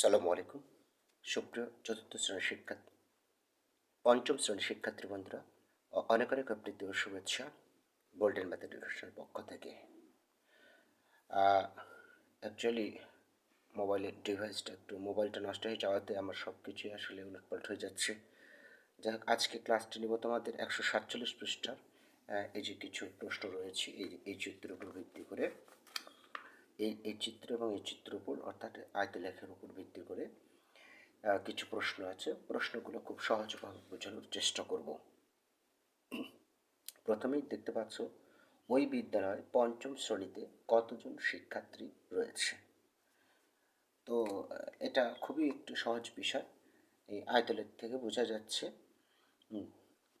সালামু আলাইকুম। সুপ্রিয় চতুর্থ শ্রেণির শিক্ষার্থী, পঞ্চম শ্রেণির শিক্ষার্থী বন্ধুরা অনেক অনেক প্রীতি ও শুভেচ্ছা গোল্ডেন ম্যাথ এডুকেশনের পক্ষ থেকে। অ্যাকচুয়ালি মোবাইলের ডিভাইসটা একটু মোবাইলটা নষ্ট হয়ে যাওয়াতে আমার সব কিছুই আসলে উলটপালট হয়ে যাচ্ছে। যাই হোক, আজকে ক্লাসটি নিব তোমাদের একশো সাতচল্লিশ পৃষ্ঠার এই যে কিছু প্রশ্ন রয়েছে, এই এই চিত্রের উপর ভিত্তি করে। এই এই চিত্র এবং এই চিত্রের উপর অর্থাৎ আয়তলেখার উপর ভিত্তি করে কিছু প্রশ্ন আছে। প্রশ্নগুলো খুব সহজভাবে বোঝানোর চেষ্টা করব। প্রথমেই দেখতে পাচ্ছ, ওই বিদ্যালয়ে পঞ্চম শ্রেণীতে কতজন শিক্ষার্থী রয়েছে? তো, এটা খুবই একটু সহজ বিষয়। এই আয়তলেখ থেকে বোঝা যাচ্ছে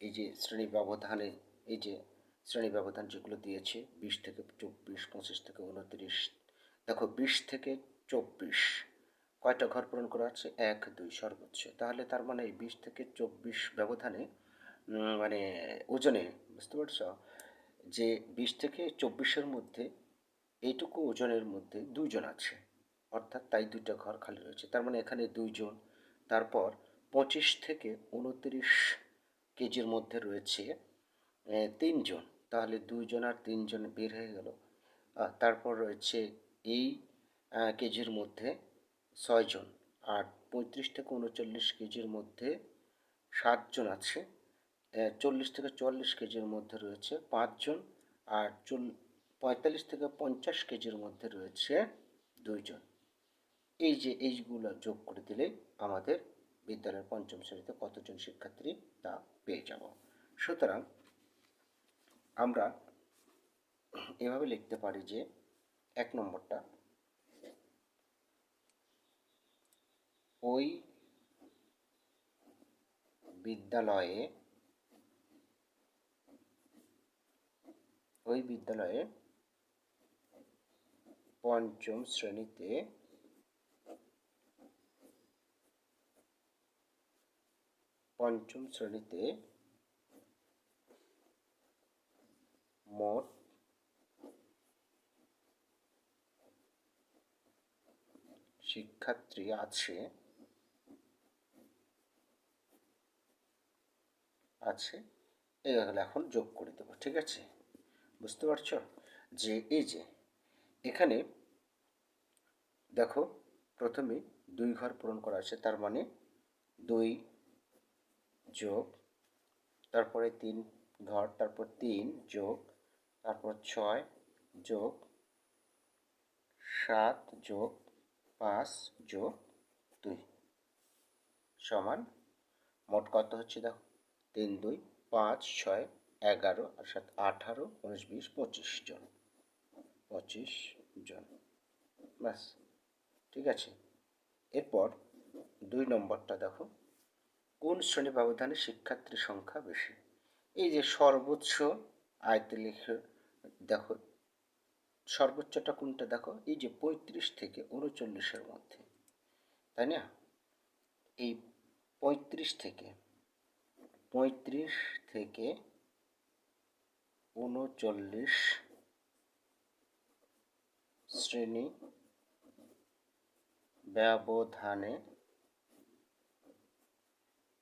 এই যে শ্রেণি ব্যবধানে, এই যে শ্রেণি ব্যবধান যেগুলো দিয়েছে, বিশ থেকে চব্বিশ, পঁচিশ থেকে উনত্রিশ দেখো, বিশ থেকে চব্বিশ। কয়টা ঘর পূরণ করা আছে? এক, দুই, সর্বোচ্চ। তাহলে তার মানে এই বিশ থেকে চব্বিশ ব্যবধানে মানে ওজনে, বুঝতে পারছ? যে বিশ থেকে চব্বিশের মধ্যে, এইটুকু ওজনের মধ্যে দুইজন আছে। অর্থাৎ তাই দুইটা ঘর খালি রয়েছে। তার মানে এখানে দুইজন। তারপর পঁচিশ থেকে উনত্রিশ কেজির মধ্যে রয়েছে তিনজন। তাহলে দুইজন আর তিনজন বের হয়ে গেল। তারপর রয়েছে এই কেজির মধ্যে ছয়জন। আর পঁয়ত্রিশ থেকে উনচল্লিশ কেজির মধ্যে সাতজন আছে। চল্লিশ থেকে চুয়াল্লিশ কেজির মধ্যে রয়েছে পাঁচজন। আর চল, পঁয়তাল্লিশ থেকে পঞ্চাশ কেজির মধ্যে রয়েছে দুইজন। এই যে, এইগুলো যোগ করে দিলে আমাদের বিদ্যালয়ের পঞ্চম শ্রেণীতে কতজন শিক্ষার্থী তা পেয়ে যাব। সুতরাং আমরা এভাবে লিখতে পারি যে এক নম্বরটা। ওই বিদ্যালয়ে ওই বিদ্যালয়ে পঞ্চম শ্রেণীতে পঞ্চম শ্রেণীতে মোট শিক্ষার্থী আছে। আছে। এগুলো এখন যোগ করে দেবো, ঠিক আছে? বুঝতে পারছ? যে, এই যে, এখানে দেখো, প্রথমে দুই ঘর পূরণ করা আছে তার মানে দুই যোগ, তারপরে তিন ঘর, তারপর তিন যোগ, তারপর ছয় যোগ, সাত যোগ পাঁচ যোগ দুই সমান মোট কত হচ্ছে দেখো? তিন, দুই, পাঁচ, ছয়, এগারো আর সাত, আঠারো, উনিশ, বিশ, পঁচিশ জন। পঁচিশ জন। ব্যাস, ঠিক আছে? এরপর দুই নম্বরটা দেখো। কোন শ্রেণি ব্যবধানে শিক্ষার্থীর সংখ্যা বেশি? এই যে সর্বোচ্চ আয়তে লিখে দেখো সর্বোচ্চটা কোনটা? দেখো, এই যে পঁয়ত্রিশ থেকে উনচল্লিশের মধ্যে, তাই না? এই পঁয়ত্রিশ থেকে পঁয়ত্রিশ থেকে উনচল্লিশ শ্রেণি ব্যবধানে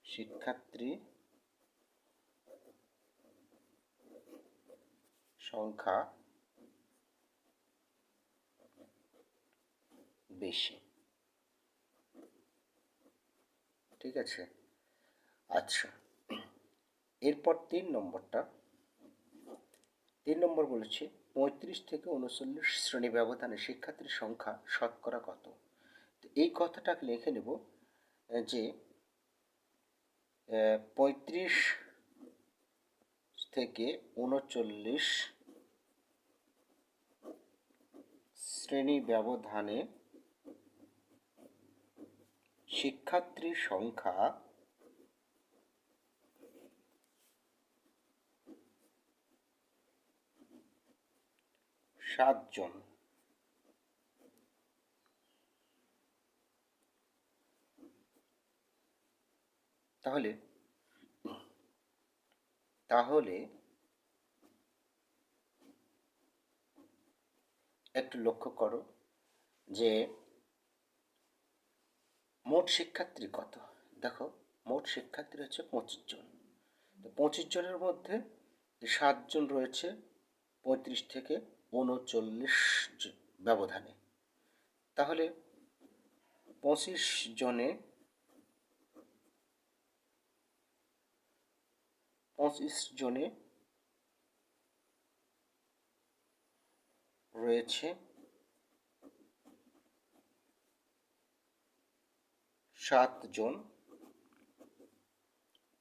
শিক্ষার্থী সংখ্যা বেশি। ঠিক আছে? আচ্ছা। এরপর তিন নম্বরটা। তিন নম্বর বলেছি, পঁয়ত্রিশ থেকে উনচল্লিশ শ্রেণি ব্যবধানে শিক্ষার্থীর সংখ্যা শতকরা কত? তো এই কথাটা লিখে নেব, যে পঁয়ত্রিশ থেকে উনচল্লিশ শ্রেণি ব্যবধানে শিক্ষার্থীর সংখ্যা সাতজন। তাহলে তাহলে একটু লক্ষ্য করো যে মোট শিক্ষার্থী কত? দেখো, মোট শিক্ষার্থী হচ্ছে পঁচিশ জন। তো পঁচিশ জনের মধ্যে সাতজন রয়েছে, পঁয়ত্রিশ থেকে উনচল্লিশ ব্যবধানে। তাহলে পঁচিশ জনে পঁচিশ জনে রয়েছে সাতজন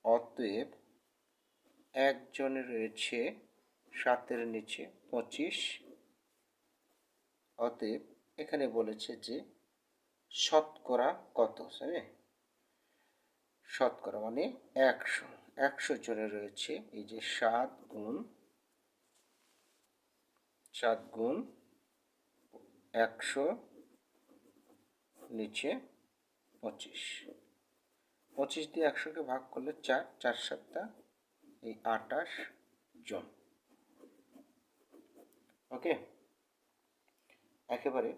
অতএব একজনে রয়েছে, সাতের নিচে পঁচিশ। অতএব এখানে বলেছে যে শতকরা কত? জানে শতকরা মানে একশো। একশো জনে রয়েছে, এই যে সাত গুণ সাত গুণ একশো নিচে পঁচিশ। পঁচিশ দিয়ে একশোকে ভাগ করলে চার চার সাতটা, এই আটাশ জন। ওকে? একেবারে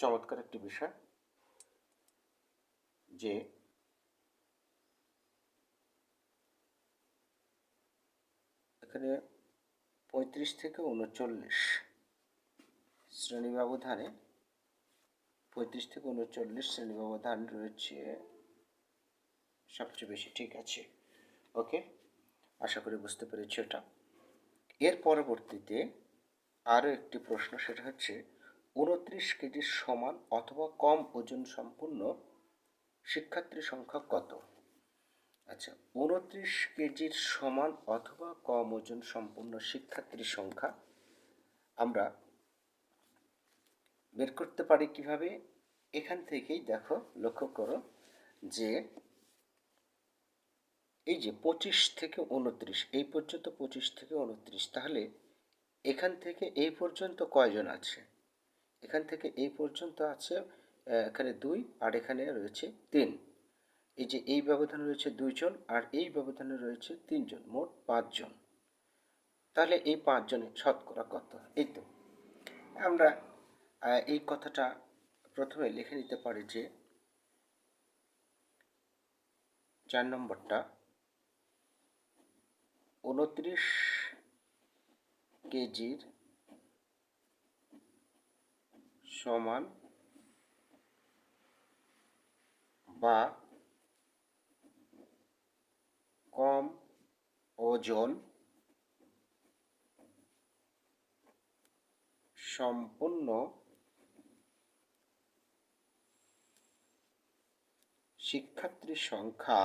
চমৎকার একটি বিষয় যে এখানে পঁয়ত্রিশ থেকে উনচল্লিশ শ্রেণি ব্যবধানে পঁয়ত্রিশ থেকে উনচল্লিশ শ্রেণি ব্যবধান রয়েছে। সবচেয়ে বেশি, ঠিক আছে? ওকে? আশা করি বুঝতে পেরেছি এটা এর পরবর্তীতে আরও একটি প্রশ্ন, সেটা হচ্ছে, উনত্রিশ কেজির সমান অথবা কম ওজন সম্পূর্ণ শিক্ষার্থীর সংখ্যা কত? আচ্ছা উনত্রিশ কেজির সমান অথবা কম ওজন সম্পূর্ণ শিক্ষার্থীর সংখ্যা আমরা বের করতে পারি কীভাবে? এখান থেকেই দেখো, লক্ষ্য করো যে এই যে পঁচিশ থেকে উনত্রিশ, এই পর্যন্ত পঁচিশ থেকে উনত্রিশ, তাহলে এখান থেকে এই পর্যন্ত কয়জন আছে? এখান থেকে এই পর্যন্ত আছে এখানে দুই আর এখানে রয়েছে তিন। এই যে এই ব্যবধানে রয়েছে দুইজন আর এই ব্যবধানে রয়েছে তিনজন, মোট পাঁচজন। তাহলে এই পাঁচজনের শতকরা কত? এই তো। আমরা এই কথাটা প্রথমে লিখে নিতে পারি যে, চার নম্বরটা, উনত্রিশ কেজির সমান বা কম ওজন সম্পূর্ণ শিক্ষার্থী সংখ্যা,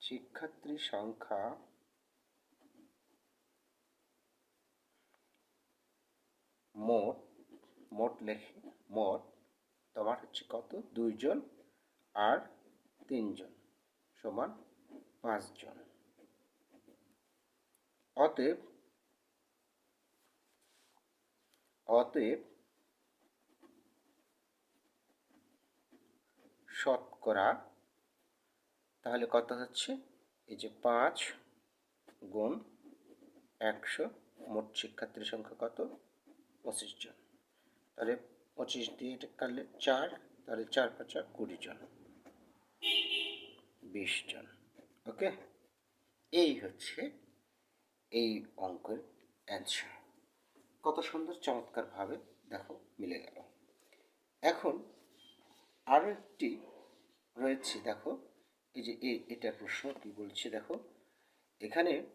শিক্ষার্থীর সংখ্যা মোট মোট লেখে, মোট, তোমার হচ্ছে কত? দুইজন আর তিনজন সমান পাঁচজন। অতএব অতএব শতকরা তাহলে কত হচ্ছে? এই যে পাঁচ গুণ একশো, মোট শিক্ষার্থীর সংখ্যা কত? পঁচিশ জন। তাহলে পঁচিশ দিয়ে এটা কাটলে চার, তাহলে চার পাঁচা কুড়ি জন। বিশ জন। ওকে? এই হচ্ছে এই অঙ্কের অ্যান্সার কত সুন্দর, চমৎকারভাবে দেখো, মিলে গেল। এখন আরও একটি রয়েছে, দেখো। এই যে এ- এটার প্রশ্ন, কি বলছে, দেখো। এখানে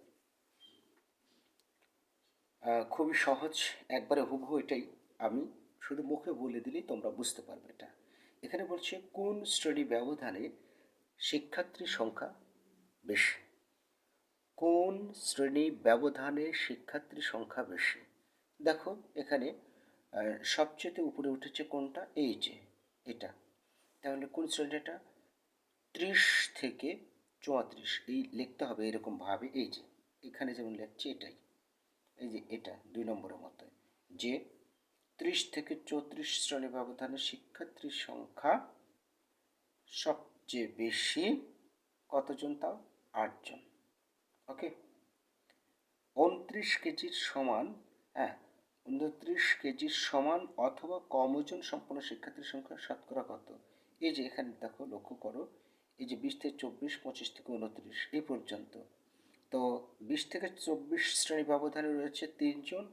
খুবই সহজ, একবারে হুবহু এটাই। আমি শুধু মুখে বলে দিলেই তোমরা বুঝতে পারবে এটা। এখানে বলছে, কোন শ্রেণি ব্যবধানে শিক্ষার্থীর সংখ্যা বেশি? কোন শ্রেণি ব্যবধানে শিক্ষার্থীর সংখ্যা বেশি? দেখো, এখানে সবচেয়ে উপরে উঠেছে কোনটা? এই যে, এটা। তাহলে কোন শ্রেণীটা? ত্রিশ থেকে চুয়াত্রিশ এই লিখতে হবে এরকমভাবে এই যে, এখানে যেমন লিখছি এটাই, এই যে এটা, দুই নম্বরের মতো, যে ত্রিশ থেকে চৌত্রিশ শ্রেণি ব্যবধানে শিক্ষার্থীর সংখ্যা সবচেয়ে বেশি কতজন তাও? আটজন, ওকে? উনত্রিশ কেজির সমান হ্যাঁ উনত্রিশ কেজির সমান অথবা কম ওজন সম্পন্ন শিক্ষার্থীর সংখ্যা শতকরা কত? এই যে এখানে দেখো, লক্ষ্য করো এই যে বিশ থেকে চব্বিশ, পঁচিশ থেকে উনত্রিশ এই পর্যন্ত। তো বিশ থেকে চব্বিশ শ্রেণি ব্যবধানে রয়েছে তিনজন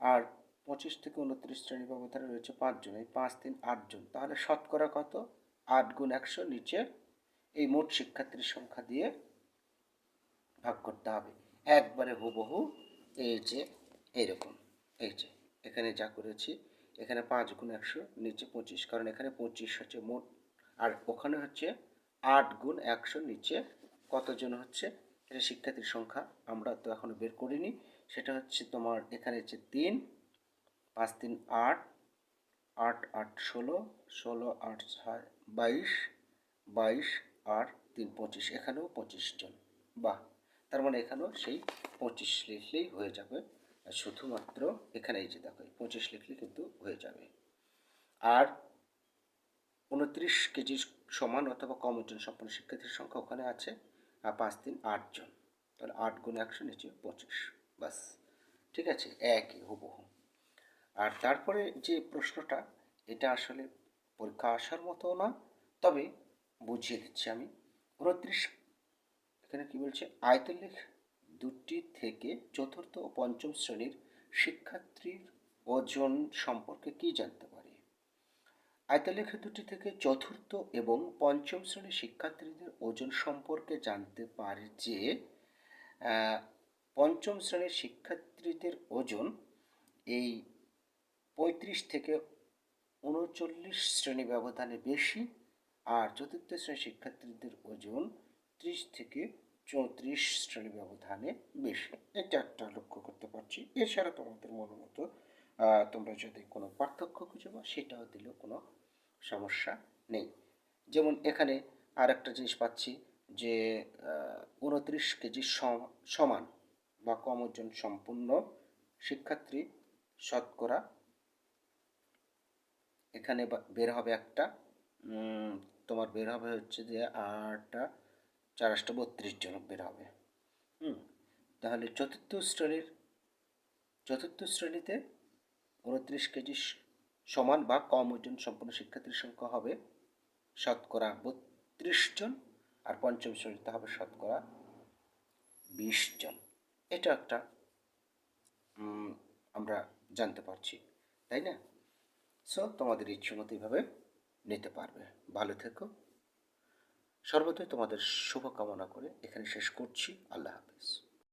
আর পঁচিশ থেকে উনত্রিশ শ্রেণি ব্যবধানে রয়েছে পাঁচজন। এই পাঁচ তিন আটজন তাহলে শতকরা কত? আট গুণ একশো নিচে এই মোট শিক্ষার্থীর সংখ্যা দিয়ে ভাগ করতে হবে। একবারে হুবহু এই যে এইরকম। এই যে এখানে যা করেছি, এখানে পাঁচ গুণ একশো, নিচে পঁচিশ। কারণ এখানে পঁচিশ হচ্ছে মোট, আর ওখানে হচ্ছে আট গুণ একশো নিচে কতজন হচ্ছে? এটা শিক্ষার্থীর সংখ্যা, আমরা তো এখনও বের করিনি। সেটা হচ্ছে তোমার এখানে হচ্ছে তিন, পাঁচ তিন আট আট আট ষোলো ষোলো আট ছয়, বাইশ বাইশ আট তিন পঁচিশ। এখানেও পঁচিশ জন। বাহ! তার মানে এখানেও সেই পঁচিশ লিখলেই হয়ে যাবে। শুধুমাত্র এখানে এই যে দেখো পঁচিশ লিখলে কিন্তু হয়ে যাবে। আর উনত্রিশ কেজির সমান অথবা কম ওজন সম্পন্ন শিক্ষার্থীর সংখ্যা ওখানে আছে। আর পাঁচ তিন আটজন তাহলে আট গুণ একশো নিচে পঁচিশ। বাস ঠিক আছে? একই, হুবহু। আর তারপরে যে প্রশ্নটা, এটা আসলে পরীক্ষা আসার মতো না, তবে বুঝিয়ে দিচ্ছি আমি। উনত্রিশ, এখানে কি বলছে? আয়তলেখ দুটি থেকে চতুর্থ ও পঞ্চম শ্রেণির শিক্ষার্থীর ওজন সম্পর্কে কি জানতে আয়তলেখ দুটি থেকে চতুর্থ এবং পঞ্চম শ্রেণির শিক্ষার্থীদের ওজন সম্পর্কে জানতে পারি যে পঞ্চম শ্রেণির শিক্ষার্থীদের ওজন এই পঁয়ত্রিশ থেকে উনচল্লিশ শ্রেণি ব্যবধানে বেশি আর চতুর্থ শ্রেণির শিক্ষার্থীদের ওজন ত্রিশ থেকে চৌত্রিশ শ্রেণি ব্যবধানে বেশি। এটা একটা লক্ষ্য করতে পারছি। এছাড়া তোমাদের মন মতো তোমরা যদি কোনো পার্থক্য খুঁজে পাও, সেটাও দিলেও কোনো সমস্যা নেই। যেমন এখানে আর একটা জিনিস পাচ্ছি যে উনত্রিশ কেজি সম- সমান বা কম ওজন সম্পূর্ণ শিক্ষার্থী শতকরা এখানে বের হবে একটা। তোমার বের হবে হচ্ছে যে আটটা চার আটটা বত্রিশ জন বের হবে। হুম, তাহলে চতুর্থ শ্রেণির, চতুর্থ শ্রেণীতে উনত্রিশ কেজি সমান বা কম ওজন সম্পন্ন শিক্ষার্থীর সংখ্যা হবে শতকরা বত্রিশ জন আর পঞ্চম শ্রেণীতে হবে শতকরা বিশ জন। এটা একটা আমরা জানতে পারছি, তাই না? সো তোমাদের ইচ্ছে মতো এইভাবে নিতে পারবে। ভালো থেকো। সর্বদাই তোমাদের শুভকামনা করে এখানে শেষ করছি। আল্লাহ হাফেজ।